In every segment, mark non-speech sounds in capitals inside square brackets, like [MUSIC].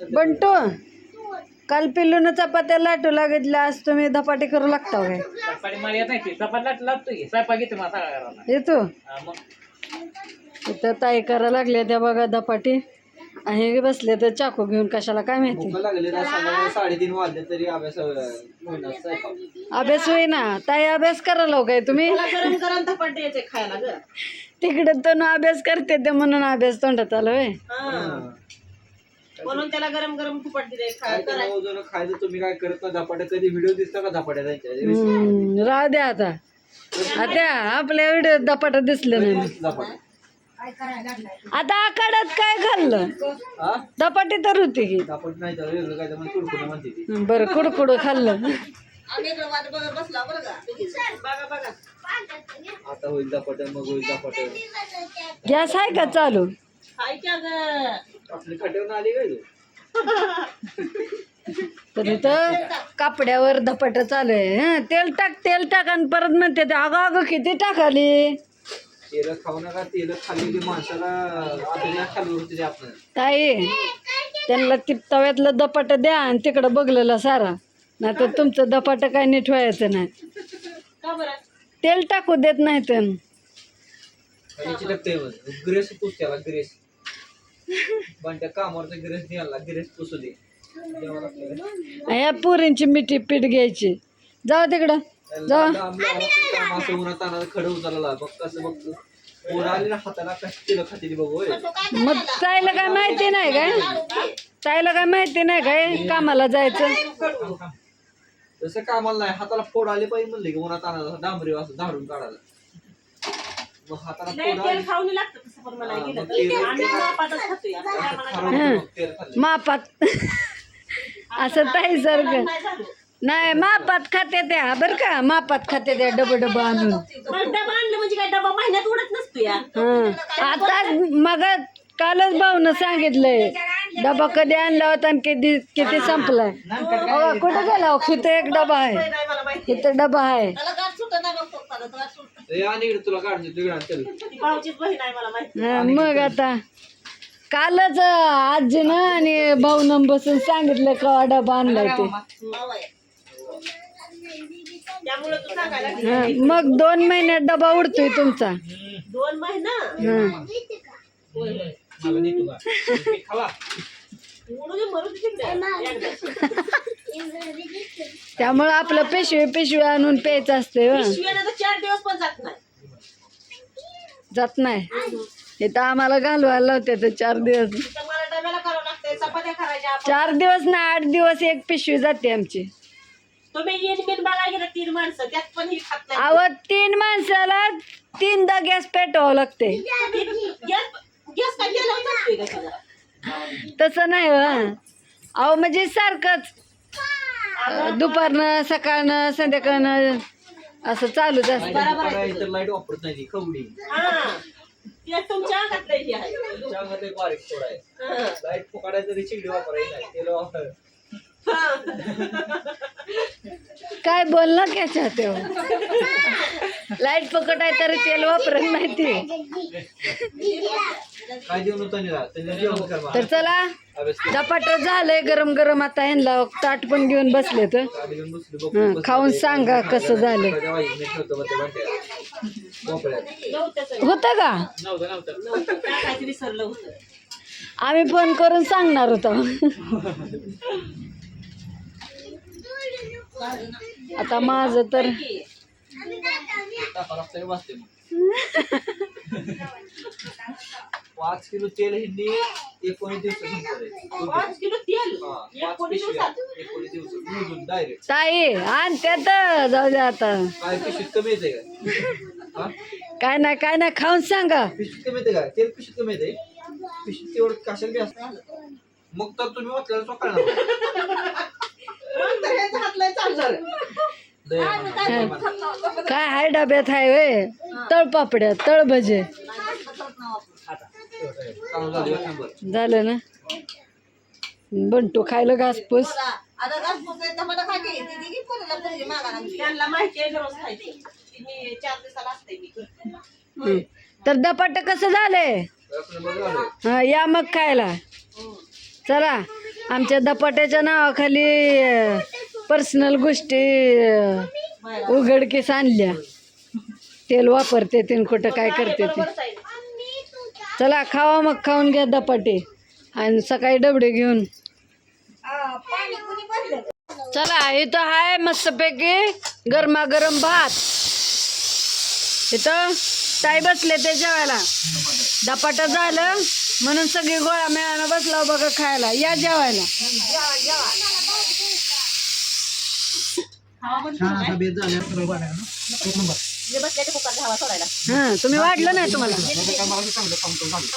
बंटू काल पिल्लून चपात्या लाटू लागितल्या आज तुम्ही धपाटे करू लागता काय? चपाती मला येत नाही ती चपाती लाट लागतो की स्वयंपाक येते मला सगळा घराला. येतो? हा, मग? इथं ताई करा लागल्या त्या बघा धपाटे. हे बसले तर चाकू घेऊन कशाला काय माहिती? भूक लागली ना संध्याकाळी साडेतीन वाजले तरी अभ्यास होईना स्वयंपाक. अभ्यास होईना. ताई अभ्यास करायला काय तुम्ही? गरम गरम धपाटे द्यायचे खायला ग. तिकडे तर अभ्यास करते ते म्हणून अभ्यास तोंडात आलं होय. हं. म्हणून त्याला गरम गरम तुपाट दिले काय खायचं तुम्ही काय करत ना झपाट्या कधी व्हिडिओ दिसता का झपाट्या त्यांच्या हम्म, राहू द्या आता. आता आपल्या व्हिडिओ धपाटा दिसलं नाही. झपाट्या आता आखाड्यात काय खाल्लं हा? धपाटे तर होती की. झपाट नाही तर वेगळं काय तर मग कुडकुडं म्हणते ती. बरं कुडकुड खाल्लं. आम्ही इकडे वाट बघत बसला बरं का? बघा बघा. आता होईल झपाट्या मग होईल झपाट्या गॅस आहे का चालू? हाय क्या ग आली तर इथं कापड्यावर धपाट चालू आहे हं, तेल टाक तेल टाक आणि परत म्हणते ते, अगं अगं किती टाकाली? तेल खाऊ नका तेल खाल्लेली माणसाला खाल्ली आपण. ताई त्यांना ती तव्यातलं धपाट द्या आणि तिकडं बघलेलं सारा. नाही तर तुमचं धपाट काय नीट व्हायचं नाही. तेल टाकू देत नाही तर ग्रेस ग्रेस पण त्या कामावरचा ग्रेस द्यायला ग्रेस पुसू दे. द्यावं लागतं. ह्या पुरींची मिठी पीठ घ्यायची. जाऊ तिकडं. जा लागतं काम असं उन्हात तानात खडं उचलला बघ कसं बघतो. पोरं आली ना हाताला कशी केलं खाते बघ होय. मग ताईला काय माहिती नाही काय? ताईला काय माहिती नाही काय? कामाला जायचं. तसं कामाला नाही. हाताला फोड आले पाहिजे म्हणले की उन्हात तानात डांबरी असं झाडून काढायला. मग हाताला नाही फोड तेल आले खाऊन लागतं तसं पण मला हा, गेलं मग तेल- आम्ही मापातच खातोय. असं काय मला खरं मग तेल खाल्लं. मापात. असं ताई सारखं. नाही झालं. नाही मापात खाते त्या. बरं का? मापात खाते त्या डबं डबं आणून. डबा आणलं म्हणजे काय? डबा महिन्यात उडत नसतो या. हं. आता मग कालच भाऊनं सांगितलंय. डबा कधी आणला होता आणि किती किती संपलाय. अहो, कुठं गेला? हो? इथं एक डबा आहे. नाही मला माहिती इथं डबा आहे. त्याला गाठ सुटत नाही बघ पप्पाला, गाठ सुटत. आणि तुला भाऊचीच बहीण आहे मला माहिती मग आता कालच आजीनं आणि भाऊनं बसून सांगितलं का डबा आणलाय ते भाऊ आहे. त्यामुळे तू सांगायला लागली. हं, मग दोन महिन्यात डबा उडतोय तुमचा दोन महिना हं. मागं नीट उभा. [LAUGHS] खावा उडू दे, मरू दे तिकडे. त्यामुळं आपलं पिशवी पिशवी आणून प्यायचं असतंय हं. पिशव्यानं तर चार दिवस पण जात नाही. जात नाही. इथं आम्हाला घालवायला लावते तर चार दिवस. तिथं मला डब्याला करावं लागतंय चपात्या करायच्या. आपण. चार दिवस ना आठ दिवस एक पिशवी जाते आमची. तुम्ही बिन गेलं तीन माणसं त्यात पण ही खात नाही. अव तीन माणसाला तीनदा गॅस पेटवावं लागते गॅस गॅस काय तुझा तसं नाही हो अहो म्हणजे सारखंच दुपारनं सकाळनं संध्याकाळनं असं चालूच असतं. लाइट तर लाइट वापरत नाही ती खवडी. हा. ते तुमच्या अंगातलं आहे. लाइट फुकाडायचं चिगडी वापरायची तेल वापर काय बोलला क्या चाहते हो लाइट पकड आहे तरी तेल वापरत नाही ते. तर चला. धपाट झालंय गरम गरम आता ह्यांना ताट पण घेऊन बसले तर खाऊन सांगा कसं झालं. होतं का आम्ही फोन करून सांगणार होतो आता माझं तर पाच किलो तेल हिंदी एकोणीस दिवस डायरेक्ट ताई आण त्यात जाऊ दे आता. काय पिशवीत कमी येते का? काय नाही काय नाही खाऊन सांगा. कमी येते का? तेल पिशवीत कमी येते तेवढं कशाला बी असतं? मग तर तुम्ही वाचल्याला चोकाळणार [LAUGHS] काय हाय डब्यात हाय वे तळपापड्या तळ भजे. चालू झाली ना? बंटू खायला घासपूस. हं. तर धपाट कसं झालंय. हा या मग खायला. चला आमच्या दपाट्याच्या नावाखाली पर्सनल गोष्टी उघडकीस आणल्या. तेल वापरते ते कुठं काय करते ते. चला खावा मग खाऊन घ्या दपाटे आणि सकाळी डबडे घेऊन. चला इथं हाय मस्तपैकी गरमागरम भात. इथं ताई बसले ते जेवायला. दपाटा झालं म्हणून सगळी गोळा मिळाला बसला बघा खायला. या जेवायला. जे बसले ते कुकर हवा सोडायला. हा तुम्ही वाढलं नाही तुम्हाला?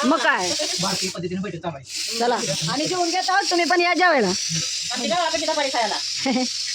मग काय? भारतीय पद्धतीने बैठक चालवायची. चला. आणि जेवून घेत आहोत तुम्ही पण या जेवायला. [LAUGHS]